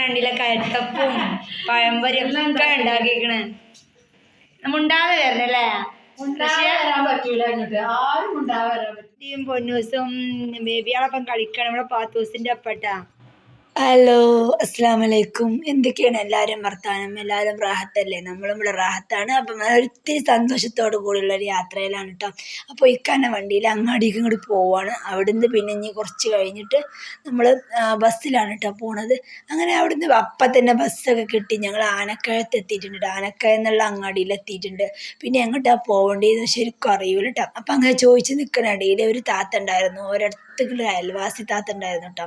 കണ്ടില്ല? കയറ്റപ്പും പഴംപൊരി ഒക്കെ ഉണ്ടാക്കിക്കണ് മുണ്ടാതെ വരണല്ലേ? പൊന്നൂസും ബേബിയാളൊപ്പം കളിക്കണം. നമ്മളെ പാത്തൂസിന്റെ ഒപ്പട്ടാ. ഹലോ അസ്സാം വലൈക്കും എന്തൊക്കെയാണ് എല്ലാവരും വർത്താനം? എല്ലാവരും റാഹത്തല്ലേ? നമ്മളും ഇവിടെ റാഹത്താണ്. അപ്പം ഒത്തിരി സന്തോഷത്തോടു കൂടിയുള്ള ഒരു യാത്രയിലാണ് കേട്ടോ അപ്പോൾ ഇക്കാന്റെ വണ്ടിയിൽ അങ്ങാടിക്ക് ഇങ്ങോട്ട് പോവാണ്. അവിടുന്ന് പിന്നെ ഇനി കുറച്ച് കഴിഞ്ഞിട്ട് നമ്മൾ ബസ്സിലാണ് കേട്ടോ പോണത്. അങ്ങനെ അവിടുന്ന് അപ്പം തന്നെ ബസ്സൊക്കെ കിട്ടി. ഞങ്ങൾ ആനക്കഴത്ത് എത്തിയിട്ടുണ്ട്. ആനക്കയ എന്നുള്ള അങ്ങാടിയിൽ എത്തിയിട്ടുണ്ട്. പിന്നെ എങ്ങോട്ടാണ് പോകേണ്ടതെന്ന് ശരിക്കും അറിയില്ല കേട്ടോ അപ്പം അങ്ങനെ ചോദിച്ച് നിൽക്കുന്ന ഇടയിൽ ഒരു താത്ത ഉണ്ടായിരുന്നു. ഒരിടത്തേക്കുള്ള അയൽവാസി താത്ത ഉണ്ടായിരുന്നു കേട്ടോ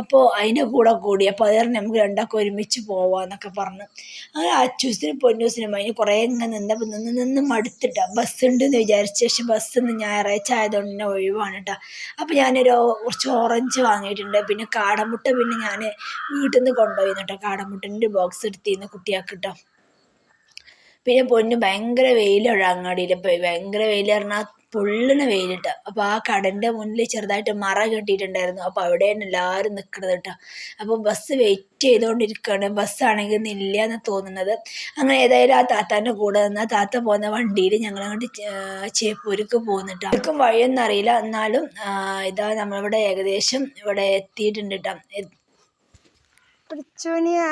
അപ്പോൾ അതിന്റെ കൂടെ കൂടി അപ്പോൾ അതേ നമുക്ക് രണ്ടാൾക്കും ഒരുമിച്ച് പോവാന്നൊക്കെ പറഞ്ഞു. അങ്ങനെ അച്ചൂസിനും പൊന്നൂസിനും അതിന് കുറേ ഇങ്ങനെ നിന്നപ്പോൾ നിന്ന് നിന്ന് മടുത്തിട്ടാ. ബസ് ഉണ്ടെന്ന് വിചാരിച്ച ശേഷം ബസ് ഇന്ന് ഞായറാഴ്ച ആയതുകൊണ്ട് തന്നെ ഒഴിവാണ് കേട്ടോ അപ്പോൾ ഞാനൊരു കുറച്ച് ഓറഞ്ച് വാങ്ങിയിട്ടുണ്ട്. പിന്നെ കാടമുട്ട പിന്നെ ഞാൻ വീട്ടിൽ നിന്ന് കൊണ്ടുപോയി കേട്ടോ കാടമുട്ടന്റെ ബോക്സ് എടുത്തിരുന്നു കുട്ടിയാൾക്ക് കേട്ടോ പിന്നെ പൊന്നു ഭയങ്കര വെയിലാണ് അങ്ങാടിയിൽ ഭയങ്കര വെയിൽ പറഞ്ഞാൽ പൊള്ളണ വെയിലിട്ട. അപ്പോൾ ആ കടന്റെ മുന്നിൽ ചെറുതായിട്ട് മറ കെട്ടിയിട്ടുണ്ടായിരുന്നു. അപ്പോൾ അവിടെയാണ് എല്ലാരും നിൽക്കുന്നത് കേട്ടോ. അപ്പോൾ ബസ് വെയിറ്റ് ചെയ്തുകൊണ്ടിരിക്കുകയാണ് ബസ് ആണെങ്കിൽ ഇല്ല എന്ന് തോന്നുന്നത്. അങ്ങനെ ഏതായാലും ആ താത്താന്റെ കൂടെ നിന്ന് ആ താത്ത പോകുന്ന വണ്ടിയിൽ ഞങ്ങൾ അങ്ങോട്ട് ചേപ്പൂർക്ക് പോകുന്നുണ്ട് ആർക്കും വഴിയൊന്നും അറിയില്ല. എന്നാലും ഇതാ നമ്മളിവിടെ ഏകദേശം ഇവിടെ എത്തിയിട്ടുണ്ട് കേട്ടോ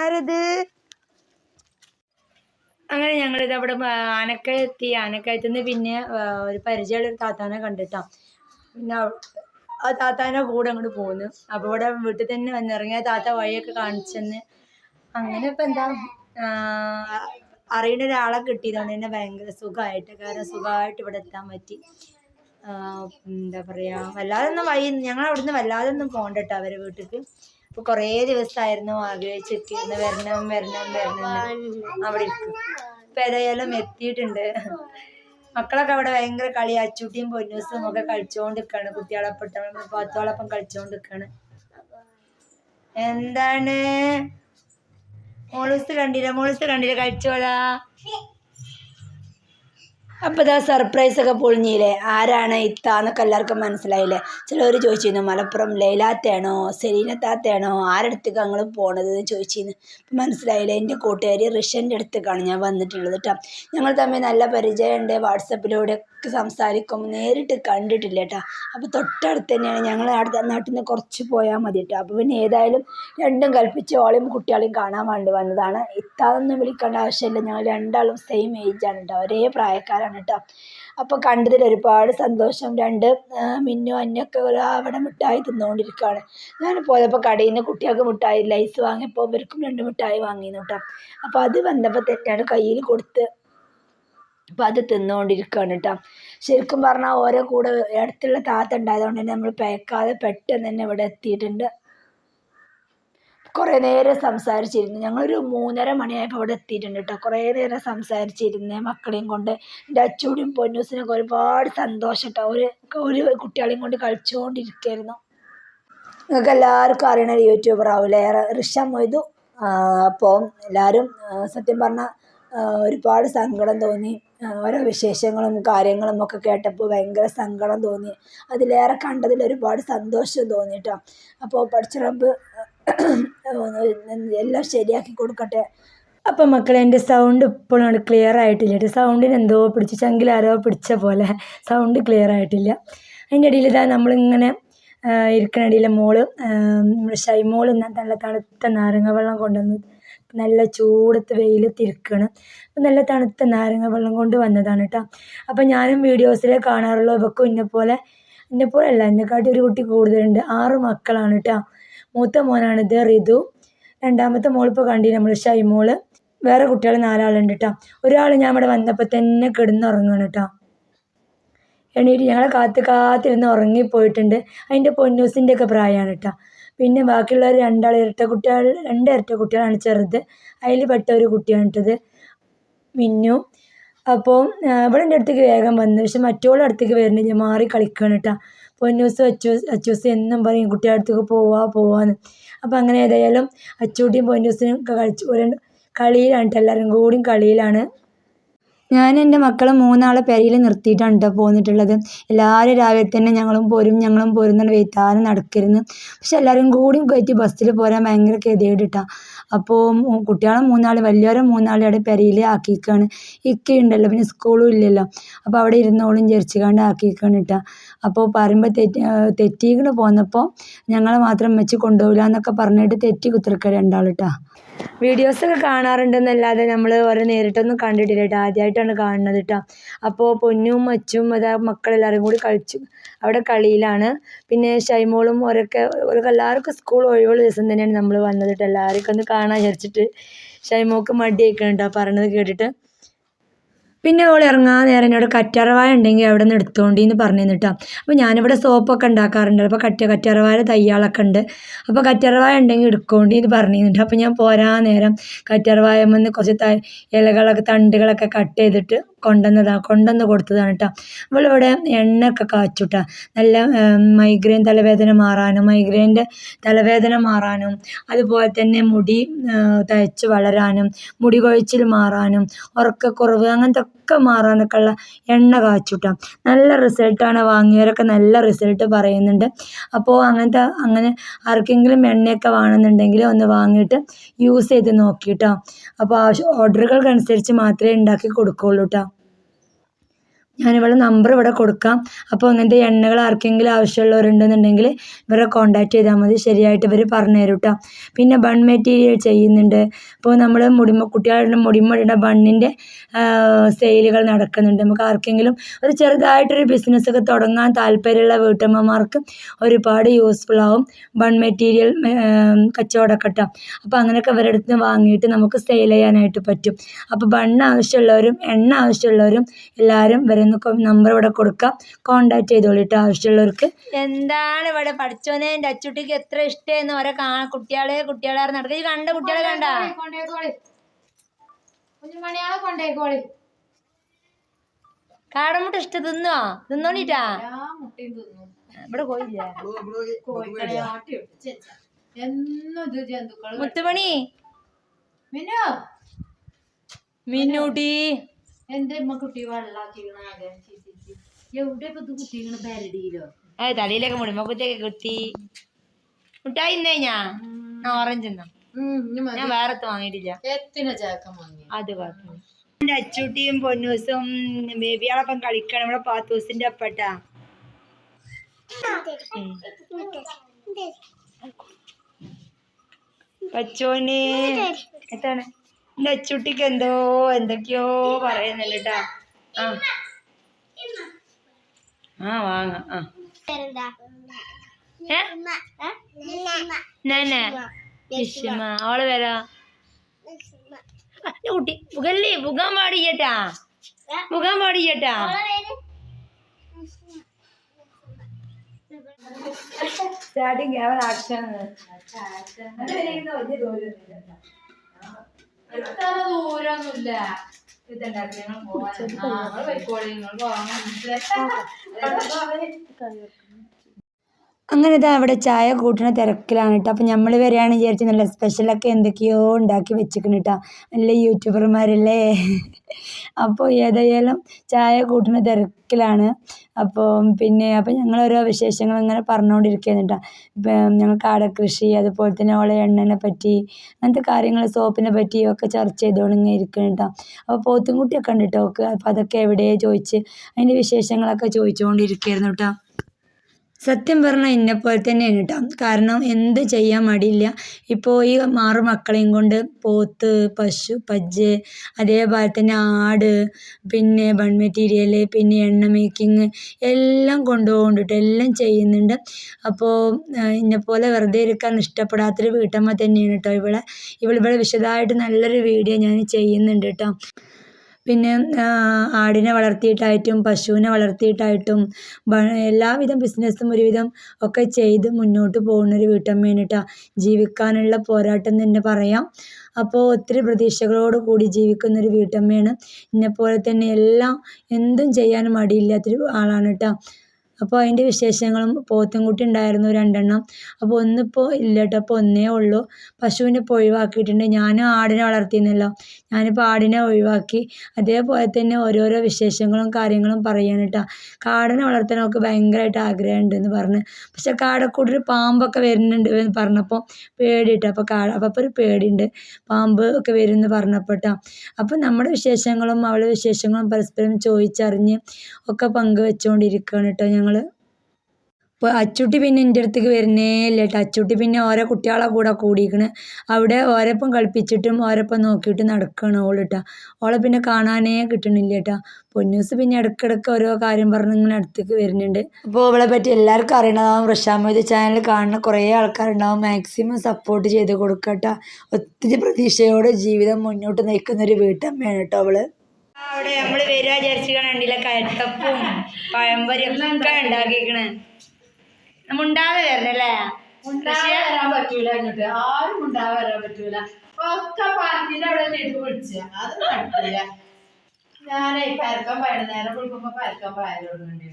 ആരത് അങ്ങനെ ഞങ്ങളിത് അവിടെ ആനക്കയം എത്തി. ആനക്കയത്തുനിന്ന് പിന്നെ ഒരു പരിചയമുള്ള ഒരു താത്താനെ കണ്ടിട്ടാ. പിന്നെ ആ താത്താന്റെ കൂടെ അങ്ങോട്ട് പോന്നു. അപ്പോൾ ഇവിടെ വീട്ടിൽ തന്നെ വന്നിറങ്ങിയ താത്ത വഴിയൊക്കെ കാണിച്ചെന്ന്. അങ്ങനെ ഇപ്പം എന്താ അറിയുന്ന ഒരാളെ കിട്ടിയതുകൊണ്ട് തന്നെ ഭയങ്കര സുഖമായിട്ട് കാരണം സുഖമായിട്ട് ഇവിടെ എത്താൻ പറ്റി. എന്താ പറയാ വല്ലാതെ ഒന്നും വഴി ഞങ്ങൾ അവിടുന്ന് വല്ലാതെ ഒന്നും പോകണ്ട കേട്ടോ അവരെ വീട്ടിലേക്ക് അപ്പോൾ കുറേ ദിവസമായിരുന്നു ആഗ്രഹിച്ചിരിക്കുന്നു വരണം വരണം വരണം അവിടെ ഇരിക്കും. ഇപ്പൊ ഏതായാലും എത്തിയിട്ടുണ്ട്. മക്കളൊക്കെ അവിടെ ഭയങ്കര കളി അച്ചൂട്ടിയും പൊന്നൂസും ഒക്കെ കളിച്ചോണ്ടിരിക്കാണ്. കുട്ടികളൊപ്പം ഇട്ട് പത്തോളൊപ്പം കളിച്ചോണ്ടിരിക്കാണ്. എന്താണ്? മോളൂസ് കണ്ടില്ല? മോളൂസ് കണ്ടില്ല? കളിച്ചോളാ. അപ്പോൾ ഇതാ സർപ്രൈസ് ഒക്കെ പൊളിഞ്ഞില്ലേ? ആരാണ് ഇത്താന്നൊക്കെ എല്ലാവർക്കും മനസ്സിലായില്ലേ? ചിലവർ ചോദിച്ചിരുന്നു മലപ്പുറം ലൈലാത്തയാണോ സെലീനത്താത്തയാണോ ആരടുത്തേക്ക് ഞങ്ങൾ പോണത് എന്ന് ചോദിച്ചിരുന്നു. അപ്പം മനസ്സിലായില്ലേ? എന്റെ കൂട്ടുകാരി റിഷന്റെ അടുത്തേക്കാണ് ഞാൻ വന്നിട്ടുള്ളത് കേട്ടോ ഞങ്ങൾ തമ്മിൽ നല്ല പരിചയമുണ്ട് വാട്സപ്പിലൂടെ ഒക്കെ സംസാരിക്കും. നേരിട്ട് കണ്ടിട്ടില്ല കേട്ടോ അപ്പോൾ തൊട്ടടുത്ത് തന്നെയാണ് ഞങ്ങൾ അടുത്ത നാട്ടിൽ നിന്ന് കുറച്ച് പോയാൽ മതി കേട്ടോ അപ്പോൾ പിന്നെ ഏതായാലും രണ്ടും കൽപ്പിച്ച് ഓളെയും കുട്ടികളെയും കാണാൻ വേണ്ടി വന്നതാണ്. ഇത്താതൊന്നും വിളിക്കേണ്ട ആവശ്യമില്ല. ഞങ്ങൾ രണ്ടാളും സെയിം ഏജാണ് കേട്ടോ ഒരേ പ്രായക്കാരാണ് കേട്ടോ അപ്പോൾ കണ്ടതിൽ ഒരുപാട് സന്തോഷം. രണ്ട് മിന്നു അന്നൊക്കെ അവിടെ മിഠായി തിന്നുകൊണ്ടിരിക്കുകയാണ് ഞാൻ പോയപ്പോൾ കടയിൽ നിന്ന് കുട്ടികൾക്ക് മിഠായി ലൈസ് വാങ്ങിയപ്പോൾ ഇവർക്കും രണ്ട് മിഠായി വാങ്ങിയിരുന്നു കേട്ടോ അപ്പോൾ അത് വന്നപ്പോൾ തെറ്റാണ് കയ്യിൽ കൊടുത്ത് അപ്പോൾ അത് തിന്നുകൊണ്ടിരിക്കുകയാണ് കേട്ടോ ശരിക്കും പറഞ്ഞാൽ ഓരോ കൂടെ അടുത്തുള്ള താത്ത ഉണ്ടായതുകൊണ്ട് തന്നെ നമ്മൾ പേക്കാതെ പെട്ടെന്ന് തന്നെ ഇവിടെ എത്തിയിട്ടുണ്ട്. കുറേ നേരം സംസാരിച്ചിരുന്നു. ഞങ്ങളൊരു മൂന്നര മണിയായപ്പോൾ അവിടെ എത്തിയിട്ടുണ്ട് കേട്ടോ കുറേ നേരം സംസാരിച്ചിരുന്നു മക്കളെയും കൊണ്ട്. എന്റെ അച്ചൂടിയും പൊന്നൂസിനൊക്കെ ഒരുപാട് സന്തോഷം കേട്ടോ ഒരു ഒരു കുട്ടികളെയും കൊണ്ട് കളിച്ചുകൊണ്ടിരിക്കുകയായിരുന്നു നിങ്ങൾക്ക് എല്ലാവർക്കും അറിയണ ഒരു യൂട്യൂബർ ആവില്ലേ ഋഷ മൊയ്തു. അപ്പോൾ എല്ലാവരും സത്യം പറഞ്ഞാൽ ഒരുപാട് സങ്കടം തോന്നി. ഓരോ വിശേഷങ്ങളും കാര്യങ്ങളും ഒക്കെ കേട്ടപ്പോൾ ഭയങ്കര സങ്കടം തോന്നി. അതിലേറെ കണ്ടതിൽ ഒരുപാട് സന്തോഷം തോന്നി കേട്ടോ അപ്പോൾ പഠിച്ചറമ്പ് എല്ലാം ശരിയാക്കി കൊടുക്കട്ടെ. അപ്പം മക്കളെ എന്റെ സൗണ്ട് ഇപ്പോഴാണ് ക്ലിയർ ആയിട്ടില്ല സൗണ്ടിന് എന്തോ പിടിച്ച് ചങ്കിലാരോ പിടിച്ച പോലെ. സൗണ്ട് ക്ലിയർ ആയിട്ടില്ല. അതിന്റെ ഇടയിൽ ഇതാ നമ്മളിങ്ങനെ ഇരിക്കണ ഇടയിൽ മോൾ നമ്മുടെ ഷൈമോൾ ന- നല്ല തണുത്ത നാരങ്ങ വെള്ളം കൊണ്ടുവന്ന് നല്ല ചൂടത്ത് വെയിലത്ത് ഇരിക്കുകയാണ് അപ്പം നല്ല തണുത്ത നാരങ്ങ വെള്ളം കൊണ്ട് വന്നതാണ് കേട്ടോ അപ്പം ഞാനും വീഡിയോസിൽ കാണാറുള്ളൂ ഇവക്കും ഇന്നെപ്പോലെ ഇന്നെപ്പോലെ അല്ല എന്നെക്കാട്ടി ഒരു കുട്ടി കൂടുതലുണ്ട്. ആറ് മക്കളാണ് കേട്ടോ മൂത്ത മോനാണിത് റിതു. രണ്ടാമത്തെ മോളിപ്പോൾ കണ്ടി നമ്മൾ ഷൈമോൾ. വേറെ കുട്ടികൾ നാലാളുണ്ട് കേട്ടോ ഒരാൾ ഞാൻ ഇവിടെ വന്നപ്പോൾ തന്നെ കിടന്നുറങ്ങുകയാണ് കേട്ടോ എണീറ്റ് ഞങ്ങളെ കാത്ത് കാത്തിരുന്ന് ഉറങ്ങിപ്പോയിട്ടുണ്ട്. അതിന്റെ പൊന്നൂസിന്റെ ഒക്കെ പ്രായമാണ് കേട്ടോ. പിന്നെ ബാക്കിയുള്ളവർ രണ്ടാൾ ഇരട്ട കുട്ടികൾ രണ്ട് ഇരട്ട കുട്ടികളാണ് ചെറുത്. അതിൽ പെട്ട ഒരു കുട്ടിയാണ് കേട്ടത് മിന്നു. അപ്പോൾ ഇവിടെ എന്റെ അടുത്തേക്ക് വേഗം വന്നു. പക്ഷെ മറ്റോളുടെ അടുത്തേക്ക് വരുന്നില്ല. മാറി കളിക്കുകയാണ് കേട്ടോ. പൊന്നൂസ് അച്ചൂസ് അച്ചൂസ് എന്നും പറയും കുട്ടികളുടെ അടുത്തേക്ക് പോവാ പോവാന്ന്. അപ്പോൾ അങ്ങനെ ഏതായാലും അച്ചൂട്ടിയും പൊന്നൂസിനും കളിച്ചു കളിയിലാണ് കേട്ടോ. എല്ലാവരും കൂടിയും കളിയിലാണ്. ഞാൻ എന്റെ മക്കളെ മൂന്നാളെ പെരയിൽ നിർത്തിയിട്ടാണ് കേട്ടോ പോന്നിട്ടുള്ളത്. എല്ലാവരും രാവിലെ തന്നെ ഞങ്ങളും പോരും ഞങ്ങളും പോരും എന്നുള്ള വെയ്ത്താലും നടക്കരുന്ന്. പക്ഷെ എല്ലാവരും കൂടിയും കയറ്റി ബസ്സിൽ പോരാൻ ഭയങ്കര ഗതികേട് അപ്പോൾ കുട്ടികളെ മൂന്നാൾ വലിയവരെ മൂന്നാളെ അവിടെ പെരയിൽ ആക്കിയിരിക്കുകയാണ് ഇക്കയുണ്ടല്ലോ പിന്നെ സ്കൂളും ഇല്ലല്ലോ. അപ്പോൾ അവിടെ ഇരുന്നോളും വിചാരിച്ചുകൊണ്ട് ആക്കിയിരിക്കുകയാണ് കേട്ടോ അപ്പോൾ പറയുമ്പോൾ തെറ്റി തെറ്റിക്കണ് പോന്നപ്പോൾ ഞങ്ങളെ മാത്രം വെച്ച് കൊണ്ടുപോകില്ല എന്നൊക്കെ പറഞ്ഞിട്ട് തെറ്റി കുത്തിരിക്കുക രണ്ടാൾ വീഡിയോസൊക്കെ കാണാറുണ്ടെന്നല്ലാതെ നമ്മൾ ഓരോ നേരിട്ടൊന്നും കണ്ടിട്ടില്ല കേട്ടോ ആദ്യമായിട്ടാണ് കാണുന്നത് കേട്ടോ അപ്പോൾ പൊന്നും മച്ചും അതാ മക്കളെല്ലാവരും കൂടി കളിച്ചു അവിടെ കളിയിലാണ്. പിന്നെ ഷൈമോളും ഓരൊക്കെ ഓരൊക്കെ എല്ലാവർക്കും സ്കൂൾ ഒഴിവുള്ള ദിവസം തന്നെയാണ് നമ്മൾ വന്നത് കേട്ടോ എല്ലാവർക്കും ഒന്ന് കാണാൻ വിചാരിച്ചിട്ട് ഷൈമോക്ക് മടിയൊക്കെ കേട്ടോ പറയണത് കേട്ടിട്ട്. പിന്നെ ഓൾ ഇറങ്ങാൻ നേരം എന്നോട് കറ്റാർവാഴ ഉണ്ടെങ്കിൽ അവിടെ നിന്ന് എടുത്തോണ്ടി എന്ന് പറഞ്ഞു കേട്ടോ അപ്പോൾ ഞാനിവിടെ സോപ്പൊക്കെ ഉണ്ടാക്കാറുണ്ട്. അപ്പോൾ കറ്റ കറ്റാർവാഴ തയ്യാളൊക്കെ ഉണ്ട്. അപ്പോൾ കറ്റാർവാഴ ഉണ്ടെങ്കിൽ എടുക്കോണ്ടി എന്ന് പറഞ്ഞു തന്നിട്ട്. അപ്പോൾ ഞാൻ പോരാ നേരം കറ്റാർവാഴമെന്ന് കുറച്ച് ത ഇലകളൊക്കെ തണ്ടുകളൊക്കെ കട്ട് ചെയ്തിട്ട് കൊണ്ടുവന്നതാണ് കൊണ്ടുവന്ന് കൊടുത്തതാണ് കേട്ടോ അവളിവിടെ എണ്ണയൊക്കെ കാച്ചുട്ടാ നല്ല മൈഗ്രെയിൻ തലവേദന മാറാനും മൈഗ്രെയിന്റെ തലവേദന മാറാനും അതുപോലെ തന്നെ മുടി തഴച്ച് വളരാനും മുടി കൊഴിച്ചിൽ മാറാനും ഉറക്കക്കുറവ് അങ്ങനത്തെ ഒക്കെ മാറാനൊക്കെ എണ്ണ കാച്ചുട്ടാ. നല്ല റിസൾട്ടാണ് വാങ്ങിയവരൊക്കെ നല്ല റിസൾട്ട് പറയുന്നുണ്ട്. അപ്പോൾ അങ്ങനത്തെ അങ്ങനെ ആർക്കെങ്കിലും എണ്ണയൊക്കെ വേണമെന്നുണ്ടെങ്കിൽ ഒന്ന് വാങ്ങിയിട്ട് യൂസ് ചെയ്ത് നോക്കിയിട്ടോ അപ്പോൾ ആവശ്യം ഓർഡറുകൾക്കനുസരിച്ച് മാത്രമേ ഉണ്ടാക്കി കൊടുക്കുകയുള്ളൂ കേട്ടോ ഞാനിവിടെ നമ്പർ ഇവിടെ കൊടുക്കാം. അപ്പോൾ അങ്ങനത്തെ എണ്ണകൾ ആർക്കെങ്കിലും ആവശ്യമുള്ളവരുണ്ടെന്നുണ്ടെങ്കിൽ ഇവരെ കോൺടാക്റ്റ് ചെയ്താൽ മതി. ശരിയായിട്ട് ഇവർ പറഞ്ഞു തരും കേട്ടോ പിന്നെ ബൺ മെറ്റീരിയൽ ചെയ്യുന്നുണ്ട്. ഇപ്പോൾ നമ്മൾ മുടിമ കുട്ടികളുടെ മുടിമടിയുടെ ബണ്ണിന്റെ സെയിലുകൾ നടക്കുന്നുണ്ട്. നമുക്ക് ആർക്കെങ്കിലും ഒരു ചെറുതായിട്ടൊരു ബിസിനസ്സൊക്കെ തുടങ്ങാൻ താല്പര്യമുള്ള വീട്ടമ്മമാർക്ക് ഒരുപാട് യൂസ്ഫുൾ ആവും ബൺ മെറ്റീരിയൽ കച്ചവടമൊക്കെ കേട്ടോ അപ്പോൾ അങ്ങനെയൊക്കെ ഇവരുടെ അടുത്ത് വാങ്ങിയിട്ട് നമുക്ക് സെയിൽ ചെയ്യാനായിട്ട് പറ്റും. അപ്പോൾ ബണ്ണ് ആവശ്യമുള്ളവരും എണ്ണ ആവശ്യമുള്ളവരും എല്ലാവരും ഇവരെ നമ്പർ ഇവിടെ കൊടുക്കാം. കോണ്ടാക്ട് ചെയ്തോളൂ കേട്ടോ ആവശ്യമുള്ളവർക്ക്. എന്താണ് ഇവിടെ പഠിച്ചോനെ? എന്റെ അച്ചുട്ടിക്ക് എത്ര ഇഷ്ടമായിരുന്നു? ഓരോ കാ കുട്ടികളെ കുട്ടികളെ നടക്കുക ഈ കണ്ട കുട്ടികളെ കണ്ട. കാടമുട്ട ഇഷ്ടം തിന്നോ? തിന്നോണ്ടിട്ടാ? ഇവിടെ ജന്തുക്കൾ മുത്തുമണി? മിനു മിന്നൂട്ടി. എന്റെ അമ്മ കുട്ടി വെള്ളാക്കിക്കണ എവിടെ ഇപ്പൊ ഇത് കുട്ടികൾ ബരടിയിലോ അത് തലയിലൊക്കെ മുടിമ കുത്തിയൊക്കെ കുത്തി. മുട്ടായി ഞാൻ ഓറഞ്ച് എന്നാ ഞാൻ വേറെ വാങ്ങിയിട്ടില്ല. അത് കുഴപ്പമില്ല. അച്ചൂട്ടിയും പൊന്നൂസും ബേബിയാളൊപ്പം കളിക്കണം. നമ്മുടെ പാത്തൂസിന്റെ അപ്പട്ടാ പച്ചോനെ എത്താണ് എന്റെ അച്ചൂട്ടിക്ക് എന്തോ എന്തൊക്കെയോ പറയുന്നില്ല കേട്ടാ ആ. ആ വാങ്ങാം ആ. അവൾ ഈ കുട്ടി. പുകല്ലേ പുകാൻ പാടിയട്ടാ പുകാൻ പാടിയട്ടാ സ്റ്റാർട്ടിങ് ക്യാമറ ആക്ഷൻ എത്ര ദൂരൊന്നുമില്ല. ഞങ്ങൾ പോയിക്കോളി നിങ്ങൾ പോകാൻ അങ്ങനെ ഇതാ അവിടെ ചായ കൂട്ടണ തിരക്കിലാണ് കേട്ടോ അപ്പം നമ്മൾ വരികയാണ് വിചാരിച്ച് നല്ല സ്പെഷ്യലൊക്കെ എന്തൊക്കെയോ ഉണ്ടാക്കി വെച്ചിരിക്കണം കേട്ടോ നല്ല യൂട്യൂബർമാരല്ലേ? അപ്പോൾ ഏതായാലും ചായ കൂട്ടണ തിരക്കിലാണ്. അപ്പോൾ പിന്നെ അപ്പം ഞങ്ങൾ ഓരോ വിശേഷങ്ങൾ ഇങ്ങനെ പറഞ്ഞുകൊണ്ടിരിക്കുകയാണ് കേട്ടോ ഇപ്പം ഞങ്ങൾ കാട കൃഷി അതുപോലെ തന്നെ ഓളെ എണ്ണനെ പറ്റി അങ്ങനത്തെ കാര്യങ്ങൾ സോപ്പിനെ പറ്റിയൊക്കെ ചർച്ച ചെയ്തുകൊണ്ട് ഇങ്ങനെ ഇരിക്കണം കേട്ടോ അപ്പോൾ പോത്തുംകുട്ടിയൊക്കെ ഉണ്ട് കേട്ടോ അപ്പോൾ അതൊക്കെ എവിടെയാണ് ചോദിച്ച് അതിന്റെ വിശേഷങ്ങളൊക്കെ ചോദിച്ചുകൊണ്ടിരിക്കുകയായിരുന്നു കേട്ടോ സത്യം പറഞ്ഞാൽ എന്നെപ്പോലെ തന്നെയാണ് കേട്ടോ കാരണം എന്ത് ചെയ്യാൻ മടിയില്ല. ഇപ്പോൾ ഈ ആറ് മക്കളെയും കൊണ്ട് പോത്ത് പശു പജ്ജ് അതേപോലെ തന്നെ ആട് പിന്നെ ബൺ മെറ്റീരിയൽ പിന്നെ എണ്ണ മേക്കിങ് എല്ലാം കൊണ്ടുപോകുന്നുണ്ട് എല്ലാം ചെയ്യുന്നുണ്ട്. അപ്പോൾ എന്നെപ്പോലെ വെറുതെ ഇരിക്കാൻ ഇഷ്ടപ്പെടാത്തൊരു വീട്ടമ്മ തന്നെയാണ് കേട്ടോ ഇവളെ. ഇവളിവിടെ വിശദമായിട്ട് നല്ലൊരു വീഡിയോ ഞാൻ ചെയ്യുന്നുണ്ട് കേട്ടോ പിന്നെ ആടിനെ വളർത്തിയിട്ടായിട്ടും പശുവിനെ വളർത്തിയിട്ടായിട്ടും എല്ലാവിധം ബിസിനസ്സും ഒരുവിധം ഒക്കെ ചെയ്ത് മുന്നോട്ട് പോകുന്നൊരു വീട്ടമ്മയാണ് കേട്ടോ ജീവിക്കാനുള്ള പോരാട്ടം തന്നെ പറയാം. അപ്പോൾ ഒത്തിരി പ്രതീക്ഷകളോട് കൂടി ജീവിക്കുന്നൊരു വീട്ടമ്മയാണ്. എന്നെപ്പോലെ തന്നെ എല്ലാം എന്തും ചെയ്യാൻ മടിയില്ലാത്തൊരു ആളാണ് കേട്ടോ അപ്പോൾ അതിന്റെ വിശേഷങ്ങളും പോത്തുംകുട്ടി ഉണ്ടായിരുന്നു രണ്ടെണ്ണം. അപ്പോൾ ഒന്നിപ്പോൾ ഇല്ല കേട്ടോ അപ്പോൾ ഒന്നേ ഉള്ളൂ. പശുവിനെ ഇപ്പോൾ ഒഴിവാക്കിയിട്ടുണ്ട്. ഞാൻ ആടിനെ വളർത്തിയിരുന്നല്ലോ ഞാനിപ്പോൾ ആടിനെ ഒഴിവാക്കി. അതേപോലെ തന്നെ ഓരോരോ വിശേഷങ്ങളും കാര്യങ്ങളും പറയാൻ കേട്ടോ കാടിനെ വളർത്താൻ അവൾക്ക് ഭയങ്കരമായിട്ട് ആഗ്രഹമുണ്ട് എന്ന് പറഞ്ഞ്. പക്ഷെ കാടക്കൂട്ടിൽ പാമ്പൊക്കെ വരുന്നുണ്ട് എന്ന് പറഞ്ഞപ്പോൾ പേടിയിട്ട് അപ്പോൾ കാട അപ്പോൾ ഒരു പേടിയുണ്ട്. പാമ്പ് ഒക്കെ വരും എന്ന് പറഞ്ഞപ്പോൾ കേട്ടോ അപ്പോൾ നമ്മുടെ വിശേഷങ്ങളും അവളുടെ വിശേഷങ്ങളും പരസ്പരം ചോദിച്ചറിഞ്ഞ് ഒക്കെ പങ്കുവെച്ചുകൊണ്ടിരിക്കുകയാണ് കേട്ടോ ഞങ്ങൾ ഇപ്പോൾ അച്ചുട്ടി പിന്നെ എന്റെ അടുത്തേക്ക് വരുന്നേ ഇല്ല കേട്ടോ അച്ചുട്ടി പിന്നെ ഓരോ കുട്ടികളെ കൂടെ കൂടിയിരിക്കണ് അവിടെ ഓരോപ്പം കളിപ്പിച്ചിട്ടും ഓരോപ്പം നോക്കിയിട്ട് നടക്കുകയാണ് ഓൾ കേട്ടോ ഓളെ പിന്നെ കാണാനേ കിട്ടണില്ല കേട്ടോ പൊന്നൂസ് പിന്നെ ഇടയ്ക്കിടയ്ക്ക് ഓരോ കാര്യം പറഞ്ഞ് ഇങ്ങനെ അടുത്തേക്ക് വരുന്നുണ്ട്. അപ്പോൾ അവളെ പറ്റി എല്ലാവർക്കും അറിയണതാവും. റഷാമോദ് ചാനൽ കാണുന്ന കുറേ ആൾക്കാരുണ്ടാവും. മാക്സിമം സപ്പോർട്ട് ചെയ്ത് കൊടുക്കട്ടോ ഒത്തിരി പ്രതീക്ഷയോടെ ജീവിതം മുന്നോട്ട് നയിക്കുന്ന ഒരു വീട്ടമ്മയാണ് കേട്ടോ അവൾ. അവിടെ നമ്മൾ വരിക വിചാരിച്ചു കണ്ടില്ല? പഴംപൊരിയും ഒക്കെ ഉണ്ടാക്കിക്കണ് മുണ്ടാതെ വരണല്ലേ? വരാൻ പറ്റൂല അങ്ങോട്ട് ആരും വരാൻ പറ്റൂല. ഒക്കെ അവിടെ വിളിച്ച അത് ഞാനേ പരക്കം പയണ. നേരം വിളിക്കുമ്പോ പരക്കം പായലോടുന്നുണ്ട്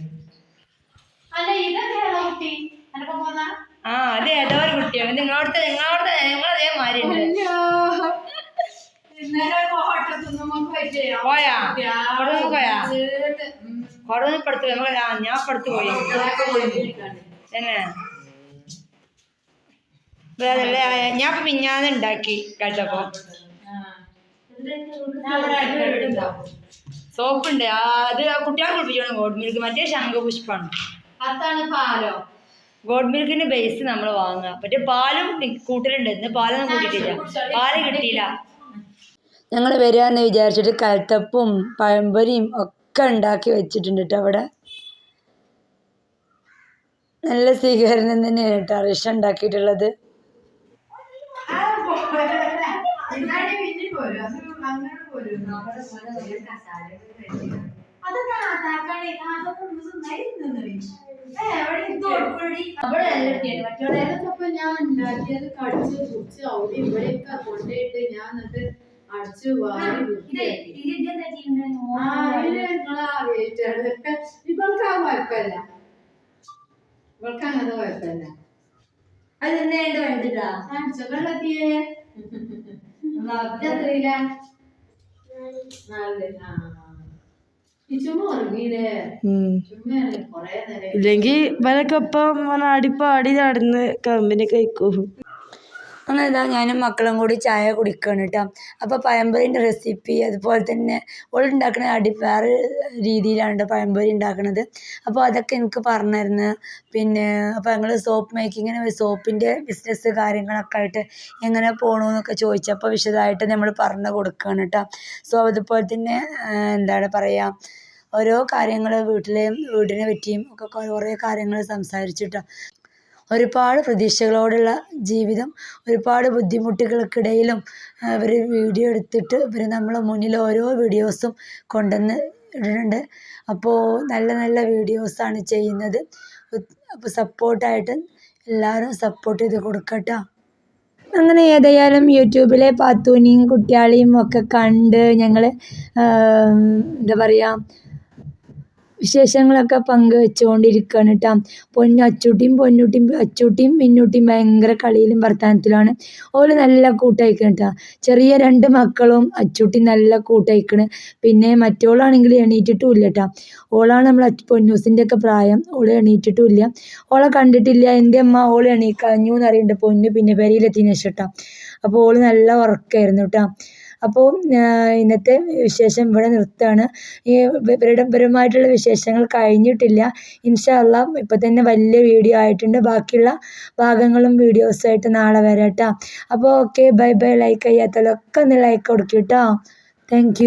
അല്ല ഇതൊക്കെയാണോ കുട്ടി? എനക്ക് പോന്നാ ആ അതെ ഏതോ ഒരു കുട്ടിയാണ്. നിങ്ങളോടത്തെ നിങ്ങളോടത്തെ നിങ്ങളതേ മാറി ഉണ്ട് പോയാ? അവിടെ പോയാ? അവിടെ നിന്ന് പടുത്തു നമ്മൾ ഞാൻ പടുത്തു പോയി. തന്നെ അതല്ലേ ഞാൻ ഇപ്പൊ മിഞ്ഞാന്ന് ഉണ്ടാക്കി കേട്ടപ്പോ. സോപ്പുണ്ട്. ആ അത് കുട്ടികളെ കുളിപ്പിച്ചോണം ഗോഡ് മിൽക്ക് മറ്റേ ശംഖപുഷ്പാണ് അതാണ് പാലോ? ഗോഡ് മിൽക്കിന്റെ ബേസ് നമ്മൾ വാങ്ങുക. മറ്റേ പാലും കൂട്ടലുണ്ട്. ഇന്ന് പാലൊന്നും കൂട്ടിയിട്ടില്ല. പാൽ കിട്ടിയില്ല. ഞങ്ങൾ വരികയെന്ന് വിചാരിച്ചിട്ട് കലത്തപ്പും പഴംപൊരിയും ഒക്കെ ഉണ്ടാക്കി വെച്ചിട്ടുണ്ട് കേട്ടോ അവിടെ. നല്ല സ്വീകരണം തന്നെയാണ് കേട്ടോ റിഷ ഉണ്ടാക്കിയിട്ടുള്ളത്. ഞാൻ ഉണ്ടാക്കിയത് കടിച്ച് കുറിച്ച് അവിടെ ഇവിടെയൊക്കെ കൊണ്ടുപോയിട്ട് ഞാൻ എന്നിട്ട് അടിച്ചു വാരി വൃത്തിയാക്കി. അടിപ്പാടി. ഇവൾക്ക് ആ കുഴപ്പമില്ല. ഇവൾക്ക് കുഴപ്പമില്ല. വേണ്ടിട്ടാ കാണിച്ചോ. വെള്ളത്തിയെ എത്രയില്ല നേരം ഇല്ലെങ്കിൽ ഇവരൊപ്പം ആടിപ്പാടി നടന്ന് കമ്പനി കഴിക്കും അങ്ങനെ ഇതാ ഞാനും മക്കളും കൂടി ചായ കുടിക്കുകയാണ് കേട്ടോ അപ്പോൾ പഴംപൊരിന്റെ റെസിപ്പി അതുപോലെ തന്നെ ഓളുണ്ടാക്കുന്ന അടി വേറെ രീതിയിലാണ് കേട്ടോ പഴംപൊരി ഉണ്ടാക്കുന്നത് അപ്പോൾ അതൊക്കെ എനിക്ക് പറഞ്ഞു തരുന്നത് പിന്നെ അപ്പോൾ ഞങ്ങൾ സോപ്പ് മേക്കിങ്ങിന് സോപ്പിന്റെ ബിസിനസ് കാര്യങ്ങളൊക്കെ ആയിട്ട് എങ്ങനെ പോകണമെന്നൊക്കെ ചോദിച്ചപ്പോൾ വിശദമായിട്ട് നമ്മൾ പറഞ്ഞു കൊടുക്കുകയാണ് കേട്ടോ സോ അതുപോലെ തന്നെ എന്താണ് പറയുക ഓരോ കാര്യങ്ങൾ വീട്ടിലെ വീടിനെ പറ്റിയും ഒക്കെ കുറേ കാര്യങ്ങൾ സംസാരിച്ചിട്ടോ ഒരുപാട് പ്രതീക്ഷകളോടുള്ള ജീവിതം ഒരുപാട് ബുദ്ധിമുട്ടുകൾക്കിടയിലും അവർ വീഡിയോ എടുത്തിട്ട് ഇവർ നമ്മളെ മുന്നിൽ ഓരോ വീഡിയോസും കൊണ്ടുവന്ന് ഇടുന്നുണ്ട് അപ്പോൾ നല്ല നല്ല വീഡിയോസാണ് ചെയ്യുന്നത്. അപ്പോൾ സപ്പോർട്ടായിട്ട് എല്ലാവരും സപ്പോർട്ട് ചെയ്ത് കൊടുക്കട്ടോ. അങ്ങനെ ഏതായാലും യൂട്യൂബിലെ പാത്തൂനെയും കുട്ടിയാളെയും ഒക്കെ കണ്ട് ഞങ്ങൾ എന്താ പറയുക വിശേഷങ്ങളൊക്കെ പങ്കുവെച്ചുകൊണ്ടിരിക്കുകയാണ് കേട്ടോ പൊന്നു അച്ചൂട്ടിയും പൊന്നൂട്ടിയും അച്ചൂട്ടിയും മിന്നൂട്ടിയും ഭയങ്കര കളിയിലും വർത്തമാനത്തിലുമാണ് ഓൽ നല്ല കൂട്ടയക്കണം കേട്ടോ ചെറിയ രണ്ട് മക്കളും അച്ചൂട്ടി നല്ല കൂട്ടയക്കണ്. പിന്നെ മറ്റോളാണെങ്കിൽ എണീറ്റിട്ടും ഇല്ല കേട്ടോ ഓളാണ് നമ്മൾ പൊന്നൂസിന്റെ ഒക്കെ പ്രായം. ഓൾ എണീറ്റിട്ടും ഇല്ല ഓളെ കണ്ടിട്ടില്ല. എന്റെ അമ്മ ഓൾ എണീക്കഞ്ഞു എന്നറിയണ്ട് പൊന്നു പിന്നെ പെരയിലെത്തിയതിന് ശേഷം കേട്ടോ അപ്പോൾ ഓൾ നല്ല ഉറക്കമായിരുന്നു കേട്ടോ അപ്പോൾ ഇന്നത്തെ വിശേഷം ഇവിടെ നിർത്തുകയാണ്. ഈ ഇവരുടെ വിശേഷങ്ങൾ കഴിഞ്ഞിട്ടില്ല. ഇൻഷാ അള്ളാ ഇപ്പം തന്നെ വലിയ വീഡിയോ ആയിട്ടുണ്ട്. ബാക്കിയുള്ള ഭാഗങ്ങളും വീഡിയോസായിട്ട് നാളെ വരാം അപ്പോൾ ഓക്കെ ബൈ ബൈ ലൈക്ക് ചെയ്യാത്തവരൊക്കെ ഒന്ന് ലൈക്ക് കൊടുക്കും കേട്ടോ. താങ്ക്